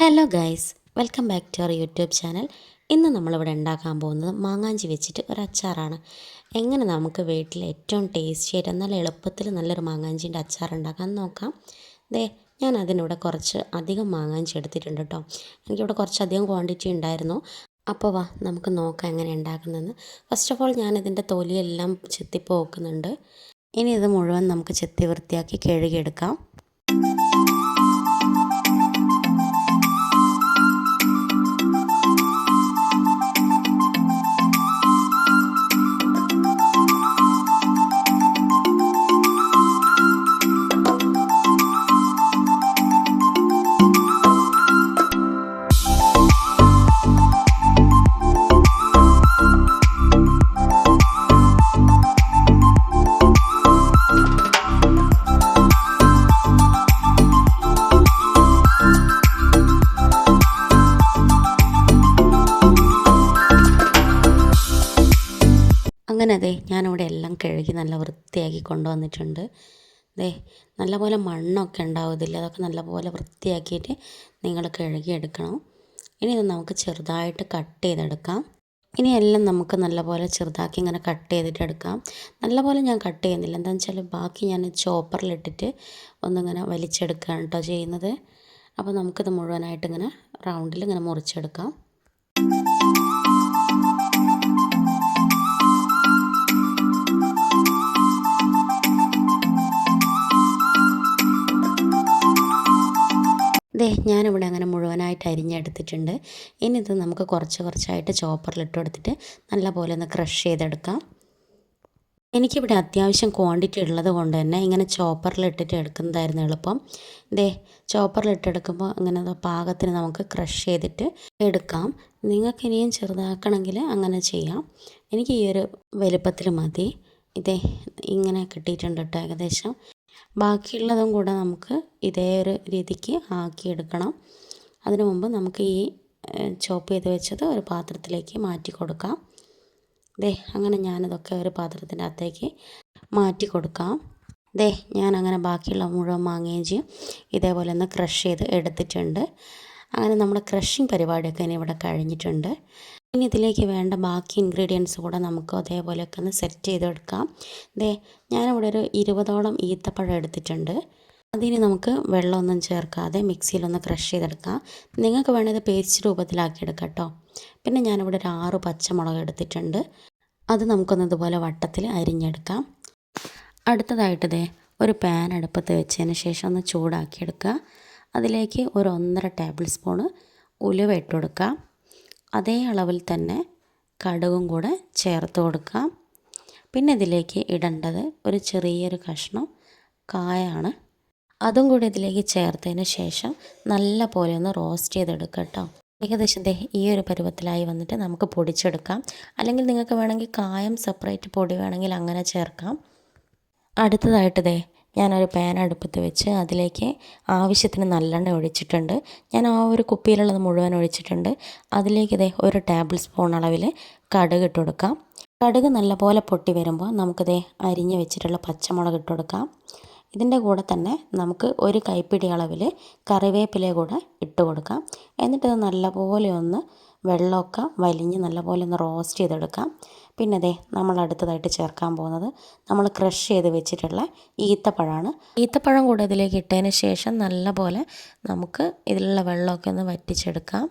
Hello guys welcome back to our YouTube channel. ഇന്ന് നമ്മളിവിടെ ഉണ്ടാക്കാൻ പോകുന്നത് മാങ്ങാഞ്ചി വെച്ചിട്ട് ഒരു അച്ചാറാണ്. എങ്ങനെ നമുക്ക് വീട്ടിൽ ഏറ്റവും ടേസ്റ്റി ആയിട്ട് നല്ല എളുപ്പത്തിൽ നല്ലൊരു മാങ്ങാഞ്ചിന്റെ അച്ചാർ ഉണ്ടാക്കാൻ നോക്കാം. ദേ ഞാൻ അതിനിവിടെ കുറച്ച് അധികം മാങ്ങാഞ്ചി എടുത്തിട്ടുണ്ട് കേട്ടോ. എനിക്കിവിടെ കുറച്ചധികം ക്വാണ്ടിറ്റി ഉണ്ടായിരുന്നു. അപ്പോൾ വാ നമുക്ക് നോക്കാം എങ്ങനെ ഉണ്ടാക്കുന്നതെന്ന്. ഫസ്റ്റ് ഓഫ് ഓൾ ഞാനിതിന്റെ തൊലിയെല്ലാം ചെത്തിപ്പ് നോക്കുന്നുണ്ട് ഇനി ഇത് മുഴുവൻ നമുക്ക് ചെത്തി വൃത്തിയാക്കി കഴുകിയെടുക്കാം. അങ്ങനെ അതെ ഞാനിവിടെ എല്ലാം കഴുകി നല്ല വൃത്തിയാക്കി കൊണ്ടുവന്നിട്ടുണ്ട്. ദേ നല്ലപോലെ മണ്ണൊക്കെ ഉണ്ടാവില്ല അതൊക്കെ നല്ലപോലെ വൃത്തിയാക്കിയിട്ട് നിങ്ങൾ കഴുകിയെടുക്കണം. ഇനി ഇത് നമുക്ക് ചെറുതായിട്ട് കട്ട് ചെയ്തെടുക്കാം. ഇനി എല്ലാം നമുക്ക് നല്ലപോലെ ചെറുതാക്കി ഇങ്ങനെ കട്ട് ചെയ്തിട്ട് എടുക്കാം. നല്ലപോലെ ഞാൻ കട്ട് ചെയ്യുന്നില്ല. എന്താണെന്ന് വെച്ചാൽ ബാക്കി ഞാൻ ചോപ്പറിലിട്ടിട്ട് ഒന്നിങ്ങനെ വലിച്ചെടുക്കുകയാണ് കേട്ടോ ചെയ്യുന്നത്. അപ്പോൾ നമുക്കിത് മുഴുവനായിട്ട് ഇങ്ങനെ റൗണ്ടിൽ ഇങ്ങനെ മുറിച്ചെടുക്കാം. ദേ ഞാനിവിടെ അങ്ങനെ മുഴുവനായിട്ട് അരിഞ്ഞെടുത്തിട്ടുണ്ട്. ഇനി ഇത് നമുക്ക് കുറച്ച് കുറച്ചായിട്ട് ചോപ്പറിലിട്ട് കൊടുത്തിട്ട് നല്ലപോലെ ഒന്ന് ക്രഷ് ചെയ്തെടുക്കാം. എനിക്കിവിടെ അത്യാവശ്യം ക്വാണ്ടിറ്റി ഉള്ളത് കൊണ്ട് തന്നെ ഇങ്ങനെ ചോപ്പറിലിട്ടിട്ട് എടുക്കുന്നതായിരുന്നു എളുപ്പം. ദേ ചോപ്പറിലിട്ടെടുക്കുമ്പോൾ അങ്ങനെ പാകത്തിന് നമുക്ക് ക്രഷ് ചെയ്തിട്ട് എടുക്കാം. നിങ്ങൾക്ക് ഇനിയും ചെറുതാക്കണമെങ്കിൽ അങ്ങനെ ചെയ്യാം. എനിക്ക് ഈ ഒരു വലുപ്പത്തിൽ മതി. ഇതേ ഇങ്ങനെ കിട്ടിയിട്ടുണ്ട് കേട്ടോ ഏകദേശം. ബാക്കിയുള്ളതും കൂടെ നമുക്ക് ഇതേ ഒരു രീതിക്ക് ആക്കിയെടുക്കണം. അതിനു മുമ്പ് നമുക്ക് ഈ ചോപ്പ് ചെയ്ത് വെച്ചത് ഒരു പാത്രത്തിലേക്ക് മാറ്റി കൊടുക്കാം. ദേ അങ്ങനെ ഞാനിതൊക്കെ ഒരു പാത്രത്തിന്റെ അകത്തേക്ക് മാറ്റി കൊടുക്കാം. ദേ ഞാൻ അങ്ങനെ ബാക്കിയുള്ള മുഴുവൻ മാങ്ങയും ചെയ്യും ഇതേപോലെ ഒന്ന് ക്രഷ് ചെയ്ത് എടുത്തിട്ടുണ്ട്. അങ്ങനെ നമ്മുടെ ക്രഷിങ് പരിപാടിയൊക്കെ ഇനി ഇവിടെ കഴിഞ്ഞിട്ടുണ്ട്. ഇനി ഇതിലേക്ക് വേണ്ട ബാക്കി ഇൻഗ്രീഡിയൻസ് കൂടെ നമുക്ക് അതേപോലെയൊക്കെ ഒന്ന് സെറ്റ് ചെയ്തെടുക്കാം. ദേ ഞാനിവിടെ ഒരു ഇരുപതോളം ഈത്തപ്പഴം എടുത്തിട്ടുണ്ട്. അതിന് നമുക്ക് വെള്ളമൊന്നും ചേർക്കാതെ മിക്സിയിലൊന്ന് ക്രഷ് ചെയ്തെടുക്കാം. നിങ്ങൾക്ക് വേണത് പേസ്റ്റ് രൂപത്തിലാക്കി എടുക്കാം കേട്ടോ പിന്നെ ഞാനിവിടെ ഒരു ആറ് പച്ചമുളക് എടുത്തിട്ടുണ്ട്. അത് നമുക്കൊന്ന് ഇതുപോലെ വട്ടത്തിൽ അരിഞ്ഞെടുക്കാം. അടുത്തതായിട്ട് ദേ ഒരു പാൻ അടുപ്പത്ത് വെച്ചതിന് ശേഷം ഒന്ന് ചൂടാക്കിയെടുക്കുക. അതിലേക്ക് ഒരു ഒന്നര ടേബിൾ സ്പൂണ് ഉലുവ ഇട്ട് കൊടുക്കാം അതേ അളവിൽ തന്നെ കടുകും കൂടെ ചേർത്ത് കൊടുക്കാം പിന്നെ ഇതിലേക്ക് ഇടേണ്ടത് ഒരു ചെറിയൊരു കഷ്ണം കായാണ്. അതും കൂടി ഇതിലേക്ക് ചേർത്തതിന് ശേഷം നല്ല പോലെ ഒന്ന് റോസ്റ്റ് ചെയ്തെടുക്കുക കേട്ടോ. ഏകദേശം ഈ ഒരു പരുവത്തിലായി വന്നിട്ട് നമുക്ക് പൊടിച്ചെടുക്കാം. അല്ലെങ്കിൽ നിങ്ങൾക്ക് വേണമെങ്കിൽ കായം സെപ്പറേറ്റ് പൊടി വേണമെങ്കിൽ അങ്ങനെ ചേർക്കാം. അടുത്തതായിട്ട് ദേ ഞാനൊരു പാൻ അടുപ്പത്ത് വെച്ച് അതിലേക്ക് ആവശ്യത്തിന് നല്ലെണ്ണ ഒഴിച്ചിട്ടുണ്ട്. ഞാൻ ആ ഒരു കുപ്പിയിലുള്ളത് മുഴുവൻ ഒഴിച്ചിട്ടുണ്ട്. അതിലേക്ക് ഇതേ ഒരു ടേബിൾ സ്പൂൺ അളവിൽ കടുക് ഇട്ട് കൊടുക്കാം. കടുക് നല്ലപോലെ പൊട്ടി വരുമ്പോൾ നമുക്കിതേ അരിഞ്ഞ് വെച്ചിട്ടുള്ള പച്ചമുളക് ഇട്ട് കൊടുക്കാം. ഇതിന്റെ കൂടെ തന്നെ നമുക്ക് ഒരു കൈപ്പിടി അളവിൽ കറിവേപ്പില കൂടെ ഇട്ട് കൊടുക്കാം. എന്നിട്ട് നല്ലപോലെ ഒന്ന് വെള്ളമൊക്കെ വലിഞ്ഞ് നല്ലപോലെ ഒന്ന് റോസ്റ്റ് ചെയ്തെടുക്കാം. പിന്നെ അതെ നമ്മൾ അടുത്തതായിട്ട് ചേർക്കാൻ പോകുന്നത് നമ്മൾ ക്രഷ് ചെയ്ത് വെച്ചിട്ടുള്ള ഈത്തപ്പഴമാണ് ഈത്തപ്പഴം കൂടെ ഇതിലേക്ക് ഇട്ടതിന് ശേഷം നല്ലപോലെ നമുക്ക് ഇതിലുള്ള വെള്ളമൊക്കെ ഒന്ന് വറ്റിച്ചെടുക്കാം.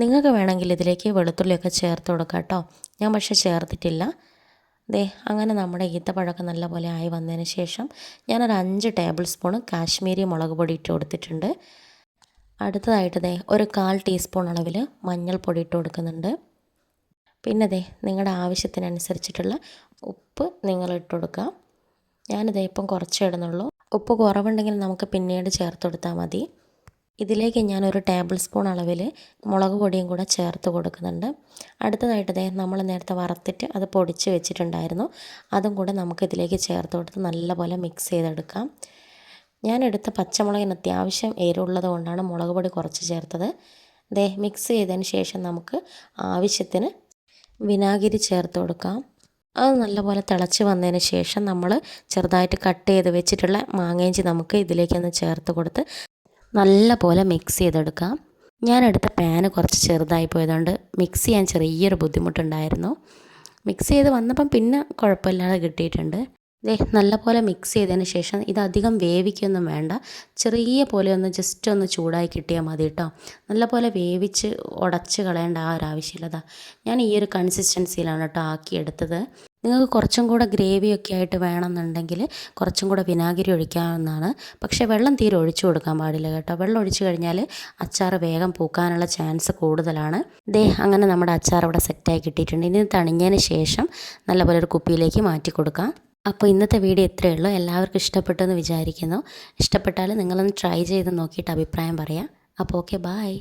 നിങ്ങൾക്ക് വേണമെങ്കിൽ ഇതിലേക്ക് വെളുത്തുള്ളിയൊക്കെ ചേർത്ത് കൊടുക്കാം കേട്ടോ. ഞാൻ പക്ഷേ ചേർത്തിട്ടില്ല. ദേ അങ്ങനെ നമ്മുടെ ഈത്തപ്പഴമൊക്കെ നല്ലപോലെ ആയി വന്നതിന് ശേഷം ഞാനൊരു അഞ്ച് ടേബിൾ സ്പൂൺ കാശ്മീരി മുളക് പൊടി ഇട്ട് കൊടുത്തിട്ടുണ്ട്. അടുത്തതായിട്ട് ദേ ഒരു കാൽ ടീസ്പൂൺ അളവിൽ മഞ്ഞൾപ്പൊടി ഇട്ട് കൊടുക്കുന്നുണ്ട്. പിന്നെ ദേ നിങ്ങളുടെ ആവശ്യത്തിനനുസരിച്ചിട്ടുള്ള ഉപ്പ് നിങ്ങൾ ഇട്ട് കൊടുക്കുക ഞാനിതേ ഇപ്പം കുറച്ചേ ഇടുന്നുള്ളൂ. ഉപ്പ് കുറവുണ്ടെങ്കിൽ നമുക്ക് പിന്നീട് ചേർത്ത് കൊടുത്താൽ മതി. ഇതിലേക്ക് ഞാൻ ഒരു ടേബിൾ സ്പൂൺ അളവിൽ മുളക് പൊടിയും കൂടെ ചേർത്ത് കൊടുക്കുന്നുണ്ട്. അടുത്തതായിട്ട് ദേ നമ്മൾ നേരത്തെ വറുത്തിട്ട് അത് പൊടിച്ച് വെച്ചിട്ടുണ്ടായിരുന്നു. അതും കൂടെ നമുക്ക് ഇതിലേക്ക് ചേർത്ത് കൊടുത്ത് നല്ലപോലെ മിക്സ് ചെയ്തെടുക്കാം. ഞാൻ എടുത്ത പച്ചമുളകിന് അത്യാവശ്യം എരിവുള്ളത് കൊണ്ടാണ് മുളക് പൊടി കുറച്ച് ചേർത്തത്. ദേ മിക്സ് ചെയ്തതിന് ശേഷം നമുക്ക് ആവശ്യത്തിന് വിനാഗിരി ചേർത്ത് കൊടുക്കാം. അത് നല്ലപോലെ തിളച്ച് വന്നതിന് ശേഷം നമ്മൾ ചെറുതായിട്ട് കട്ട് ചെയ്ത് വെച്ചിട്ടുള്ള മാങ്ങേഞ്ചി നമുക്ക് ഇതിലേക്കൊന്ന് ചേർത്ത് കൊടുത്ത് നല്ല പോലെ മിക്സ് ചെയ്തെടുക്കാം. ഞാനെടുത്ത പാന് കുറച്ച് ചെറുതായി പോയതുകൊണ്ട് മിക്സ് ചെയ്യാൻ ചെറിയൊരു ബുദ്ധിമുട്ടുണ്ടായിരുന്നു. മിക്സ് ചെയ്ത് വന്നപ്പം പിന്നെ കുഴപ്പമില്ലാതെ കിട്ടിയിട്ടുണ്ട്. ദേ നല്ലപോലെ മിക്സ് ചെയ്തതിന് ശേഷം ഇത് അധികം വേവിക്കൊന്നും വേണ്ട. ചെറിയ പോലെ ഒന്ന് ജസ്റ്റ് ഒന്ന് ചൂടായി കിട്ടിയാൽ മതി കേട്ടോ നല്ലപോലെ വേവിച്ച് ഉടച്ച് കളയേണ്ട ആ ഒരു ഞാൻ ഈ ഒരു കൺസിസ്റ്റൻസിയിലാണ് കേട്ടോ ആക്കിയെടുത്തത് നിങ്ങൾക്ക് കുറച്ചും കൂടെ ഗ്രേവിയൊക്കെ ആയിട്ട് വേണമെന്നുണ്ടെങ്കിൽ കുറച്ചും കൂടെ വിനാഗിരി ഒഴിക്കാവുന്നതാണ്. പക്ഷേ വെള്ളം തീരെ ഒഴിച്ചു കൊടുക്കാൻ പാടില്ല കേട്ടോ. വെള്ളം ഒഴിച്ചു കഴിഞ്ഞാൽ അച്ചാർ വേഗം പൂക്കാനുള്ള ചാൻസ് കൂടുതലാണ്. ദേ അങ്ങനെ നമ്മുടെ അച്ചാർ ഇവിടെ സെറ്റായി കിട്ടിയിട്ടുണ്ട്. ഇനി തണിഞ്ഞതിന് ശേഷം നല്ലപോലെ ഒരു കുപ്പിയിലേക്ക് മാറ്റി കൊടുക്കാം അപ്പോൾ ഇന്നത്തെ വീഡിയോ ഇത്രയേ ഉള്ളൂ. എല്ലാവർക്കും ഇഷ്ടപ്പെട്ടു എന്ന് വിചാരിക്കുന്നു. ഇഷ്ടപ്പെട്ടാൽ നിങ്ങളൊന്ന് ട്രൈ ചെയ്ത് നോക്കിയിട്ട് അഭിപ്രായം പറയാം. അപ്പോൾ ഓക്കെ ബായ്